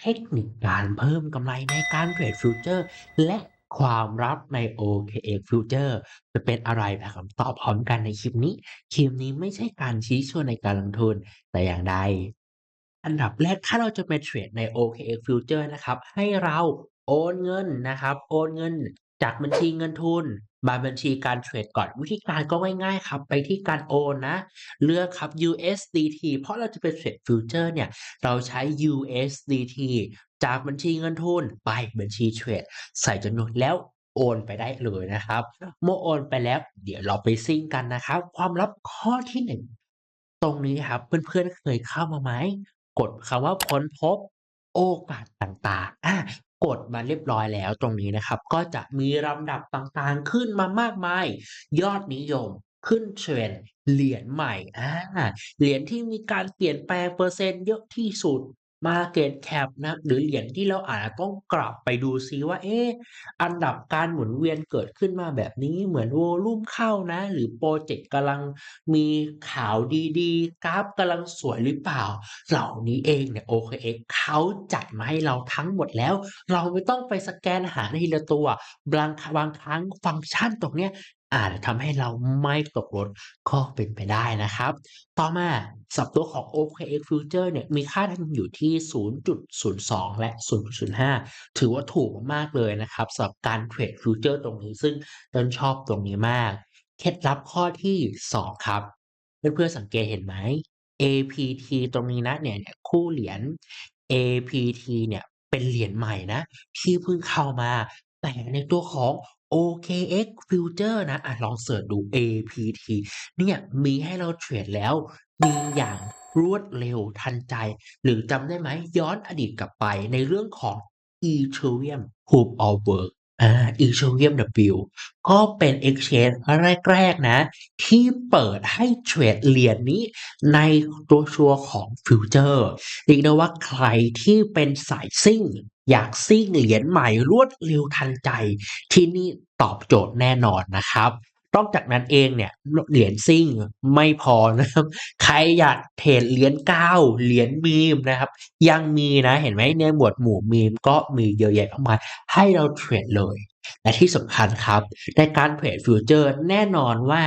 เทคนิคการเพิ่มกำไรในการเทรดฟิวเจอร์และความรับใน OKX Future จะเป็นอะไรไปคำตอบพร้อมกันในคลิปนี้ คลิปนี้ไม่ใช่การชี้ชวนในการลงทุนแต่อย่างใด อันดับแรกถ้าเราจะไปเทรดใน OKX Future นะครับ ให้เราโอนเงินนะครับ โอนเงิน จากบัญชีเงินทุน มาบัญชีการเทรดก่อนวิธีการก็ง่ายๆครับ ไปที่การโอนนะ เลือกครับ USDT เพราะเราจะไปเทรดฟิวเจอร์เนี่ย เราใช้ USDT จากบัญชีเงินทุนไปบัญชีเทรดใส่จำนวนแล้วโอนไปได้เลยนะครับ เมื่อโอนไปแล้วเดี๋ยวเราไปซิ่งกันนะครับ ความลับข้อที่หนึ่งตรงนี้ครับเพื่อนๆเคยเข้ามาไหมกดคำว่าค้นพบโอกาสต่างๆอะ กดมาเรียบร้อยแล้วตรงนี้นะครับ ก็จะมีลำดับต่างๆขึ้นมามากมาย ยอดนิยมขึ้นเทรนเหรียญใหม่อ่าเหรียญที่มีการเปลี่ยนแปลงเปอร์เซ็นต์เยอะที่สุด Market Cap นะหรือเหรียญที่เราอาจจะต้องกลับไปดูซิว่าเอ๊ะอันดับการหมุนเวียนเกิดขึ้นมาแบบนี้เหมือนวอลุ่มเข้านะ หรือโปรเจกต์กำลังมีข่าวดีๆ กราฟกำลังสวยหรือเปล่า เหล่านี้เองเนี่ย OKX เขาจัดมาให้เราทั้งหมดแล้ว เราไม่ต้องไปสแกนหาทีละตัวบางบางครั้งฟังก์ชันตรงเนี้ย อาจจะทำให้เราไม่ตกรถก็เป็นไปได้นะครับ ต่อมาสับตัวของ OKX Future เนี่ยมีค่าทันอยู่ที่ 0.02 และ 0.05 ถือว่าถูกมากๆเลยนะครับสำหรับการเทรดฟิวเจอร์ตรงนี้ซึ่งต้นชอบตรงนี้มาก เคล็ดลับข้อที่ 2 ครับ เพื่อนๆสังเกตเห็นไหม APT ตรงนี้นะเนี่ยเนี่ยคู่เหรียญ APT เนี่ยเป็นเหรียญใหม่นะ ที่เพิ่งเข้ามาแต่ในตัวของ OKX Future นะอะลองเสิร์ชดู APT เนี่ยมีให้เราเทรดแล้ว มีอย่างรวดเร็วทันใจ หรือจำได้ไหมย้อนอดีตกลับไปในเรื่องของ Ethereum Proof of Work อา Ethereum W ก็เป็น Exchange แรก ๆ นะ ที่เปิดให้เทรดเหรียญนี้ในตัวชัวร์ของฟิวเจอร์เรียกได้ว่าใครที่เป็นสายซิ่ง อยากซิ่งเหรียญใหม่รวดเร็วทันใจ ที่นี่ตอบโจทย์แน่นอนนะครับ นอกจากนั้นเองเนี่ยเหรียญซิ่งไม่พอนะครับ ใครอยากเทรดเหรียญก้าวเหรียญมีมนะครับ ยังมีนะเห็นไหมในหมวดหมู่มีมก็มีเยอะแยะมากมายให้เราเทรดเลย และที่สำคัญครับ ในการเทรดฟิวเจอร์แน่นอนว่า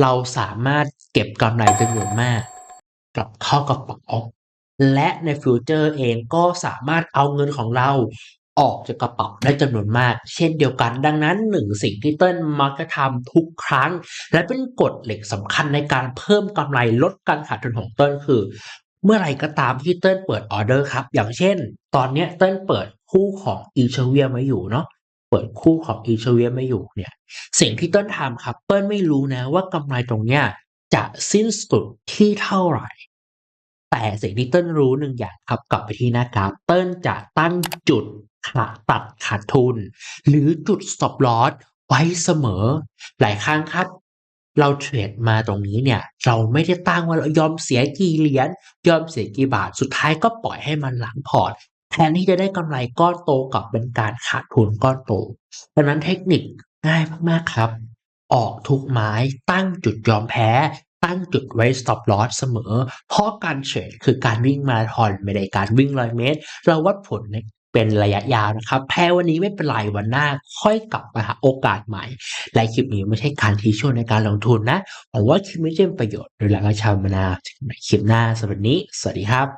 เราสามารถเก็บกำไรจำนวนมาก กลับเข้ากระเป๋าและในฟิวเจอร์เองก็สามารถเอาเงินของเรา ออกจากกระเป๋าได้จำนวนมาก เช่นเดียวกัน ดังนั้นหนึ่งสิ่งที่เติ้ลมักจะทำทุกครั้ง และเป็นกฎเหล็กสำคัญในการเพิ่มกำไรลดการขาดทุนของเติ้ลคือ เมื่อไรก็ตามที่เติ้ลเปิดออเดอร์ครับ อย่างเช่น ตอนนี้เติ้ลเปิดคู่ของ e t h e r e u m ไว้อยู่เนาะเปิดคู่ของ e t h e r e u m ไว้อยู่เนี่ยสิ่งที่เติ้ลทำครับเติ้ลไม่รู้นะว่ากำไรตรงเนี้ยจะสิ้นสุดที่เท่าไหร่ แต่สิ่งที่เติ้ลรู้หนึ่งอย่างครับกลับไปที่หน้ากราฟเติ้ลจะตั้งจุด ขาดตัดขาดทุน หรือจุด stop loss ไว้เสมอ หลายครั้งครับ เราเทรดมาตรงนี้เนี่ย เราไม่ได้ตั้งว่าเรายอมเสียกี่เหรียญยอมเสียกี่บาทสุดท้ายก็ปล่อยให้มันหลังพอร์ตแทนที่จะได้กำไรก้อนโตกับเป็นการขาดทุนก้อนโตดังนั้นเทคนิคง่ายมากๆครับ ออกทุกไม้ตั้งจุดยอมแพ้ ตั้งจุดไว้ stop loss เสมอ เพราะการเทรดคือการวิ่งมาราธอนไม่ได้การวิ่งร้อยเมตร เราวัดผลใน เป็นระยะยาวนะครับ แพ้วันนี้ไม่เป็นไรวันหน้าค่อยกลับมาหาโอกาสใหม่ และคลิปนี้ไม่ใช่การทีช่วยในการลงทุนนะหวังว่าคลิปนี้จะเป็นประโยชน์โดยหลักชาวมนาถึงในคลิปหน้าสำหรับวันนี้ สวัสดีครับ